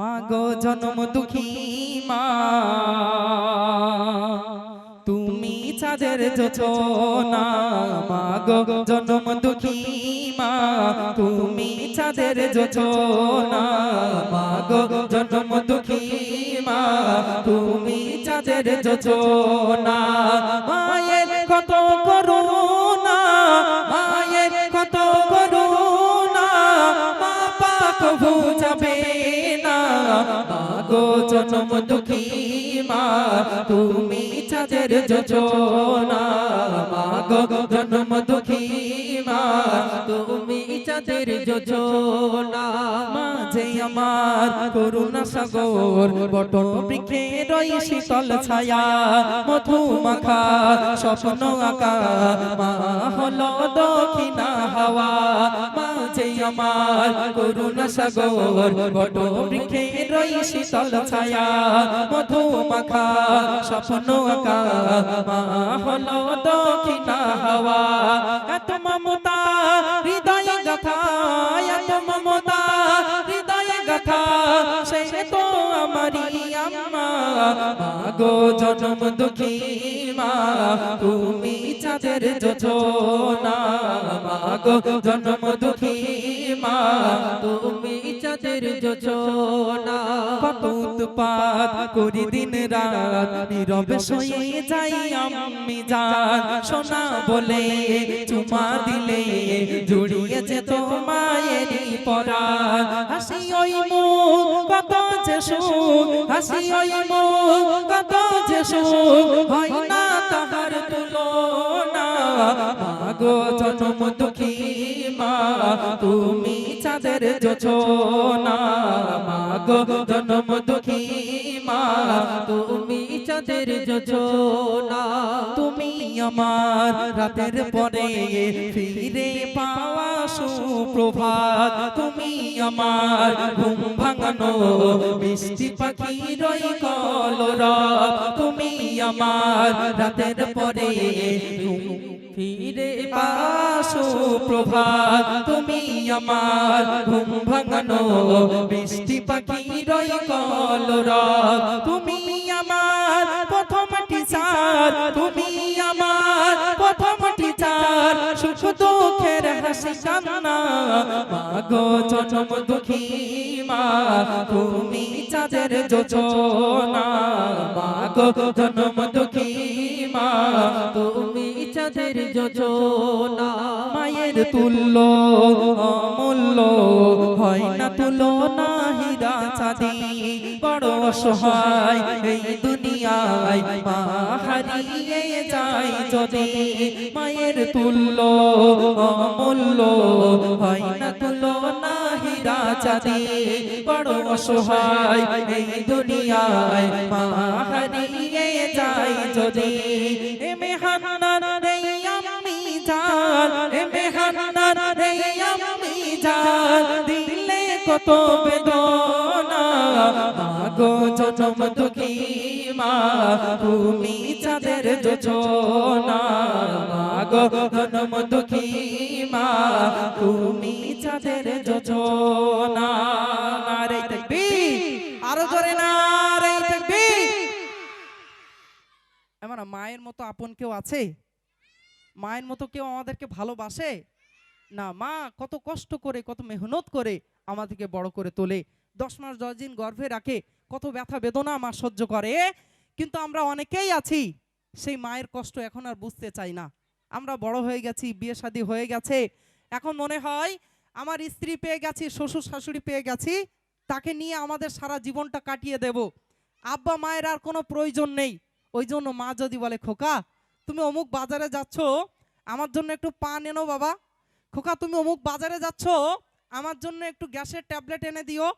মা গো জনম দুঃখী মা। তুমি চাঁদের যোচনা মা গো জনম দুঃখী মা। তুমি চাঁদের যোচনা মা গো জনম দুঃখী মা। তুমি চাঁদের যোচনা মায়ের কত করুণা মা তুমি চাঁদের যোজনা, মাগো জনম দুঃখী মা, তুমি চাঁদের যোজনা। মাঝে আমার করুণা সাগর, বটন বৃক্ষে রই শীতল ছায়া মধু মাখা স্বপ্ন আঁকা, মা হলো দক্ষিণা হাওয়া মাঝে আমার করুণা সাগর, বট বৃক্ষে রই শীতল ছায়া মধু মাখা স্বপ্ন আঁকা, মা হলো দক্ষিণা হাওয়া। এত মমতা জনম দুঃখী মা তুমি চাঁদের যোজনা মাগো জনম দুঃখী মা তুমি চাঁদের যোজনা। কত উৎপাত করি দিন রাত, নীরবে শুয়ে যাই আমি জান। সোনা বলে চুমা দিলে, জুড়িয়ে যেত মায়েরই পরা হাসি ওই মুখ, কত যে সুখ, হাসি ওই কত যে সুখ, হয় না তাহার তুলনা। মাগো জনম দুঃখী মা, তুমি চাঁদের যোচনা মাগো জনম দুঃখী মা, তুমি চাঁদের যোচনা তুমি আমার রাতের পরে ফিরে পাওয়া সুপ্রভাত। তুমি আমার ঘুম ভাঙানো মিষ্টি পাখি রই কলরা তুমি আমার রাতের পরে ঘুম ফিরে পাশো প্রভাত, তুমি আমার ঘুম ভাঙানো, বৃষ্টি পাখি রই কলরা তুমি আমার প্রথম টিচার, তুমি আমার দুঃখের হাসি কান্না। মাগো জনম দুঃখী মা, তুমি চাঁদের যোজনা। মাগো জনম দুঃখী মা, তুমি চাঁদের যোজনা। মায়ের তুল্য, অমূল্য, হয় না তুলনা হীরা চাঁদি। বড় সহায়, এই দুনিয়ায় মা হারিয়ে যায় যদি মায়ের তুল্য অমূল্য, হয় না তুলনা হীরা চাঁদি বড় অসহায় এই দুনিয়ায় মা হারিয়ে যায় যদি এ মেহান্নার রে আমি জান এ মেহান্নার রে আমি দিলে কত বেদনা। মাগো জনম দুঃখী মা, তুমি চাঁদের যোজনা। মাগো জনম দুঃখী মা, তুমি চাঁদের যোজনা। নারে তাকবীর আরও জোরে নারে তাকবীর এমন মায়ের মতো আপন কেউ আছে? মায়ের মতো কেউ আমাদেরকে ভালোবাসে? না, মা কত কষ্ট করে, কত মেহনত করে আমাদেরকে বড় করে তোলে। দশ মাস, দশ দিন গর্ভে রাখে, কত ব্যথা, বেদনা মা সহ্য করে। কিন্তু আমরা অনেকেই আছি, সেই মায়ের কষ্ট এখন আর বুঝতে চাই না। আমরা বড় হয়ে গেছি, বিয়ে শাদী হয়ে গেছে। এখন মনে হয়, আমার স্ত্রী পেয়ে গেছি, শ্বশুর শাশুড়ি পেয়ে গেছি, তাকে নিয়ে আমাদের সারা জীবনটা কাটিয়ে দেব। আব্বা মায়ের আর কোনো প্রয়োজন নেই। ওই জন্য মা যদি বলে, খোকা, তুমি অমুক বাজারে যাচ্ছ, আমার জন্য একটু পান এনো বাবা। খোকা, তুমি অমুক বাজারে যাচ্ছ আমার জন্য একটু গ্যাসের ট্যাবলেট এনে দিও।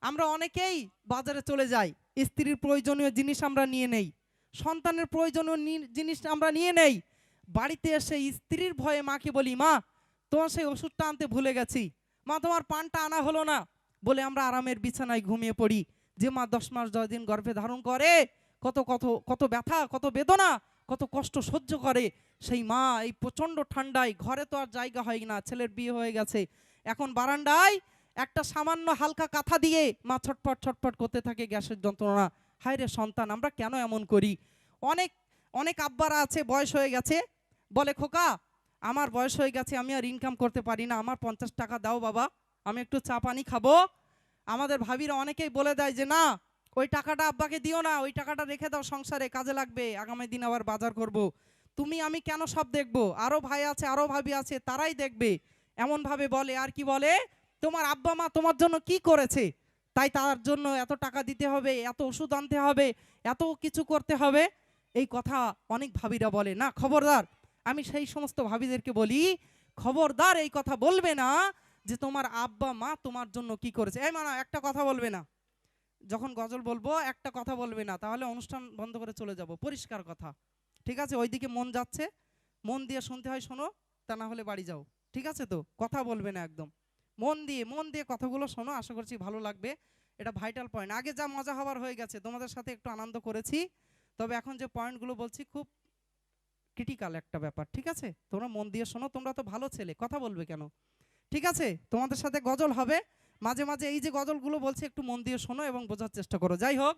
আমরা অনেকেই বাজারে চলে যাই। স্ত্রীর প্রয়োজনীয় জিনিস আমরা নিয়ে নেই। সন্তানের প্রয়োজনীয় জিনিস আমরা নিয়ে নেই। বাড়িতে এসে স্ত্রীর ভয়ে মাকে বলি, মা, তোমার সেই ওষুধটা আনতে ভুলে গেছি। মা, তোমার পানটা আনা হলো না। বলে আমরা আরামের বিছানায় ঘুমিয়ে পড়ি। যে মা দশ মাস দশ দিন গর্ভে ধারণ করে, কত কত কত ব্যথা, কত বেদনা, কত কষ্ট সহ্য করে, সেই মা এই প্রচণ্ড ঠান্ডায় ঘরে তো আর জায়গা হয় না, ছেলের বিয়ে হয়ে গেছে। এখন বারান্দায় একটা সামান্য হালকা কাঁথা দিয়ে মা ছটপট ছটপট করতে থাকে গ্যাসের যন্ত্রণা। হায় রে সন্তান, আমরা কেন এমন করি? অনেক অনেক আব্বারা আছে, বয়স হয়ে গেছে। বলে, খোকা, আমার বয়স হয়ে গেছে, আমি আর ইনকাম করতে পারি না, আমার পঞ্চাশ টাকা দাও বাবা, আমি একটু চা পানি খাব। আমাদের ভাবিরা অনেকেই বলে দেয় যে, না, ওই টাকাটা আব্বাকে দিও না, ওই টাকাটা রেখে দাও সংসারে, কাজে লাগবে, আগামী দিন আবার বাজার করব। তুমি, আমি কেন সব দেখব? আরও ভাই আছে আরও ভাবি আছে, তারাই দেখবে। এমনভাবে বলে, আর কি বলে? তোমার আব্বা মা তোমার জন্য কি করেছে? তাই তার জন্য এত টাকা দিতে হবে, এত ওষুধ আনতে হবে, এত কিছু করতে হবে। এই কথা অনেক ভাবিরা বলে, না, খবরদার, আমি সেই সমস্ত ভাবিদেরকে বলি, খবরদার এই কথা বলবে না যে তোমার আব্বা মা তোমার জন্য কি করেছে। এই মানা, একটা কথা বলবে না। যখন গজল বলব, একটা কথা বলবে না। তাহলে অনুষ্ঠান বন্ধ করে চলে যাব। পরিষ্কার কথা। ঠিক আছে? ওইদিকে মন যাচ্ছে। মন দিয়ে শুনতে হয়, শোনো, তা না হলে বাড়ি যাও। ঠিক আছে তো? কথা বলবে না একদম। মন দিয়ে মন দিয়ে কথাগুলো শোনো, আশা করছি ভালো লাগবে। এটা ভাইটাল পয়েন্ট আগে যা মজা হবার হয়ে গেছে, তোমাদের সাথে একটু আনন্দ করেছি। তবে এখন যে পয়েন্টগুলো বলছি, খুব ক্রিটিক্যাল একটা ব্যাপার, ঠিক আছে? তোমরা মন দিয়ে শোনো, তোমরা তো ভালো ছেলে, কথা বলবে কেন? ঠিক আছে? তোমাদের সাথে গজল হবে। মাঝে মাঝে এই যে গজলগুলো বলছে, একটু মন দিয়ে শোনো এবং বোঝার চেষ্টা করো। যাই হোক,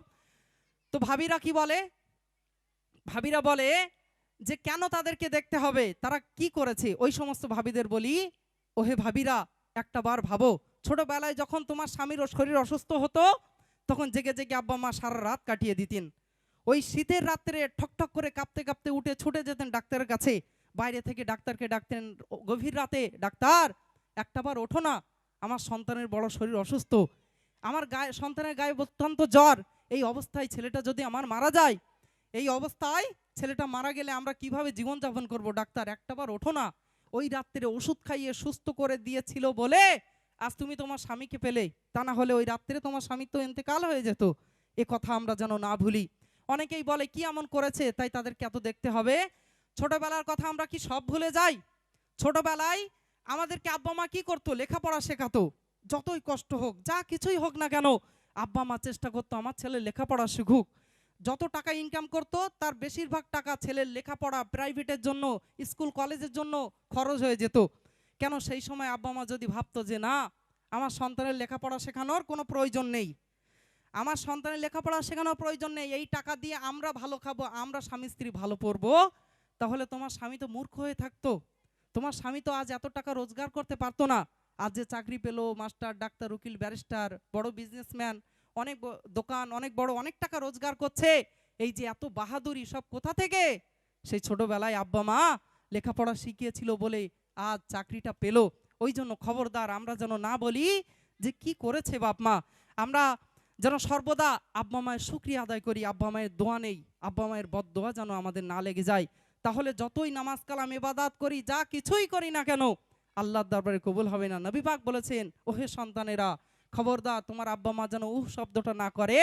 তো ভাবিরা কি বলে? ভাবিরা বলে যে কেন তাদেরকে দেখতে হবে? তারা কি করেছে? ওই সমস্ত ভাবিদের বলি, ওহে ভাবিরা, একটা বার ভাবো। ছোটবেলায় যখন তোমার স্বামীর শরীর অসুস্থ হতো, তখন জেগে জেগে আব্বা মা সারা রাত কাটিয়ে দিতেন। ওই শীতের রাত্রে ঠকঠক করে কাঁপতে কাঁপতে উঠে ছুটে যেতেন ডাক্তারের কাছে। বাইরে থেকে ডাক্তারকে ডাকতেন গভীর রাতে, ডাক্তার একটাবার ওঠো না। আমার সন্তানের বড় শরীর অসুস্থ। আমার গায়ে সন্তানের গায়ে অত্যন্ত জ্বর। এই অবস্থায় ছেলেটা যদি আমার মারা যায় এই অবস্থায় ছেলেটা মারা গেলে আমরা কীভাবে জীবন জীবনযাপন করব? ডাক্তার একটাবার ওঠো না। ওই রাত্রে ওষুধ খাইয়ে সুস্থ করে দিয়েছিল বলে আজ তুমি তোমার স্বামীকে পেলে। তা না হলে ওই রাত্রে তোমার স্বামী তো এতেকাল হয়ে যেত। এ কথা আমরা যেন না ভুলি। অনেকেই বলে, কি এমন করেছে? তাই তাদেরকে এত দেখতে হবে। ছোটবেলার কথা আমরা কি সব ভুলে যাই? ছোটবেলায় আমাদেরকে আব্বা মা কি করতো? লেখাপড়া শেখাতো। যতই কষ্ট হোক, যা কিছুই হোক না কেন, আব্বা মা চেষ্টা করতো, আমার ছেলে লেখাপড়া শিখুক। যত টাকা ইনকাম করতো, তার বেশিরভাগ টাকা ছেলের লেখাপড়া প্রাইভেটের জন্য স্কুল কলেজের জন্য খরচ হয়ে যেত। কেন সেই সময় আব্বা মা যদি ভাবতো যে, না, আমার সন্তানের লেখাপড়া শেখানোর কোনো প্রয়োজন নেই। আমার সন্তানের লেখাপড়া শেখানোর প্রয়োজন নেই। এই টাকা দিয়ে আমরা ভালো খাব, আমরা স্বামী স্ত্রী ভালো পড়ব, তাহলে তোমার স্বামী তো মূর্খ হয়ে থাকতো। তোমার স্বামী তো আজ এত টাকা রোজগার করতে পারতো না। আজ যে চাকরি পেল মাস্টার ডাক্তার উকিল ব্যারিস্টার বড় বিজনেসম্যান অনেক দোকান অনেক বড়, অনেক টাকা রোজগার করছে। এই যে এত বাহাদুরি সব কোথা থেকে? সেই ছোটবেলায় আব্বা মা লেখাপড়া শিখিয়েছিল বলে আজ চাকরিটা পেল। ওই জন্য খবরদার আমরা যেন না বলি যে কি করেছে বাপ মা। আমরা যেন সর্বদা আব্বা মায়ের শুক্রিয়া আদায় করি, আব্বা মায়ের দোয়া নেই, আব্বা মায়ের বদোয়া যেন আমাদের না লেগে যায়। তাহলে যতই নামাজ কালাম এবাদাত করি, যা কিছুই করি না কেন, আল্লাহর দরবারে কবুল হবে না। নবী পাক বলেছেন, ওহে সন্তানেরা খবরদার, তোমার আব্বা মা যেন উহ শব্দটা না করে।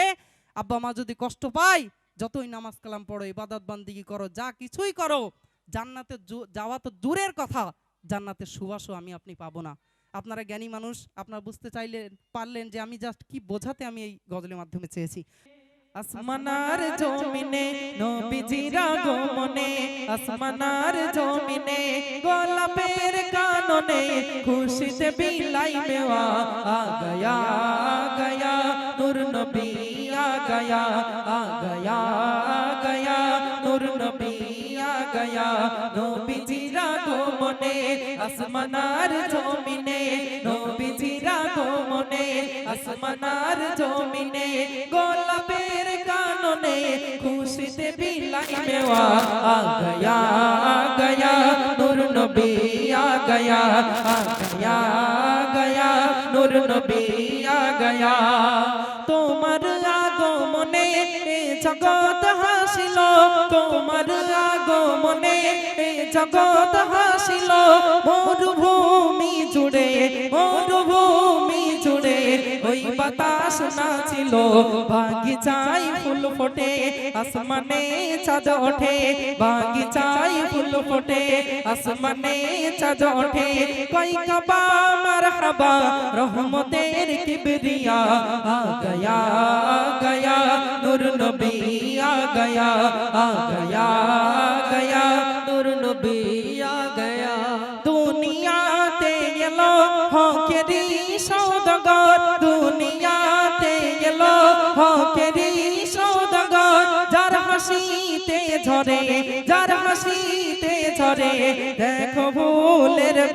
আব্বা মা যদি কষ্ট পায়, যতই নামাজ কালাম পড়ো, ইবাদত বান্দিগি করো, যা কিছুই করো, জান্নাতে যাওয়া তো দূরের কথা জান্নাতের সুবাসও আমি আপনি পাবো না। আপনারা জ্ঞানী মানুষ, আপনারা বুঝতে চাইলেন পারলেন যে আমি জাস্ট কি বোঝাতে আমি এই গজলের মাধ্যমে চেয়েছি। আসমানার জমিনে নবীজিরা গমনে আসমানার জমিনে গোলাপের কাননে খুশিতে বিলাই মেওয়া আ গয়া গয়া নূর নবী আ গয়া আ গয়া গয়া নূর নবী আ গয়া নবীজিরা গমনে আসমানার জমিনে গমনে আসমানার জমিনে, গোলাপের কাননে, খুশিতে বিলাই মেওয়া আ গয়া আ গয়া নূর নবী আ গয়া আ গয়া গয়া নূর নবী আ গয়া তোমার আগমনে এ জগৎ হাসিল, তোমার আগমনে এ জগৎ হাসিল। মরুভূমি জুড়ে মরুভূমি জুড়ে ওই বাতাস নাচিল বাগিচাই ফুল ফোটে, আসমানে চাঁদ ওঠে বাগিচাই ফুল ফোটে, আসমানে চাঁদ ওঠে। কই কাবা মারহাবা, রহমতের কিবরিয়া আ গয়া আ গয়া নূর নবী আ গয়া আ গয়া আ গয়া নূর নবী আ গয়া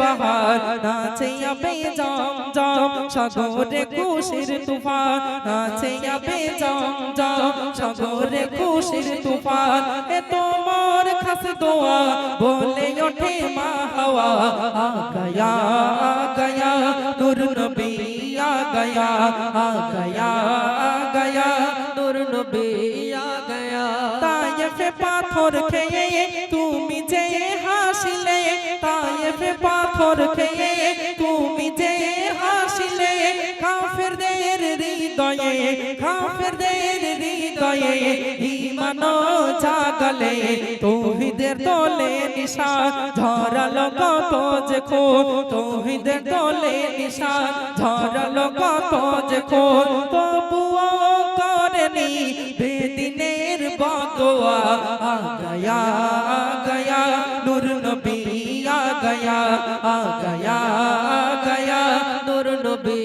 বাহার নাচে আবে জম জম, সাগরে খুশির তুফান, নাচে আবে জম জম, সাগরে খুশির তুফান। এ তোমার খাস দোয়া, বলে ওঠে মা হাওয়া। আ গয়া গয়া নূর নবী আ গয়া আ গয়া গয়া নূর নবী আ গয়া তায়েফে পাথর খেয়ে তুমি যে তায়েফে পাথর খেয়ে তুমি যে হাসিলে কাফেরদের হৃদয়ে কাফেরদের হৃদয়ে ঈমান জাগলে, তৌহিদের দলে নিশান ঝরালো কত যে খো তৌহিদের দলে নিশান ঝরালো কত যে খো তবুও করেনি গয়া আ গয়া আ গয়া নূর নবী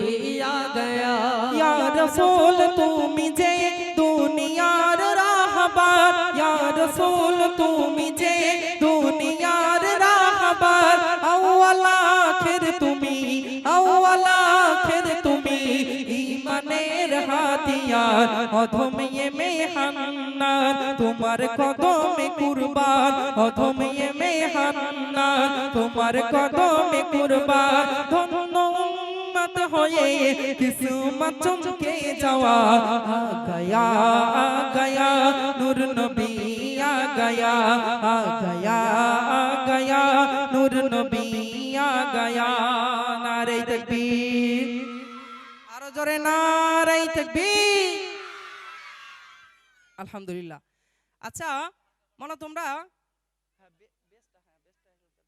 আ গয়া ইয়া রাসূল তুমি যে দুনিয়ার রাহবার ইয়া রাসূল তুমি যে দুনিয়ার রাহবার আউয়াল আখির তুমি আউয়াল আখির তুমি ইমানের হাতিয়ার অধমিয়ে মেহান্নার তোমার কদমে কুরবান অধমিয়ে তোমার কদমে কুরবান ধন্য উম্মত হয়ে যাওয়া। গয়া গয়া নূর নবী আ গয়া আ গয়া গয়া নূর নবী আ গয়া নারে আরও জোরে নারাই তাকবীর। আলহামদুলিল্লাহ। আচ্ছা মনে তোমরা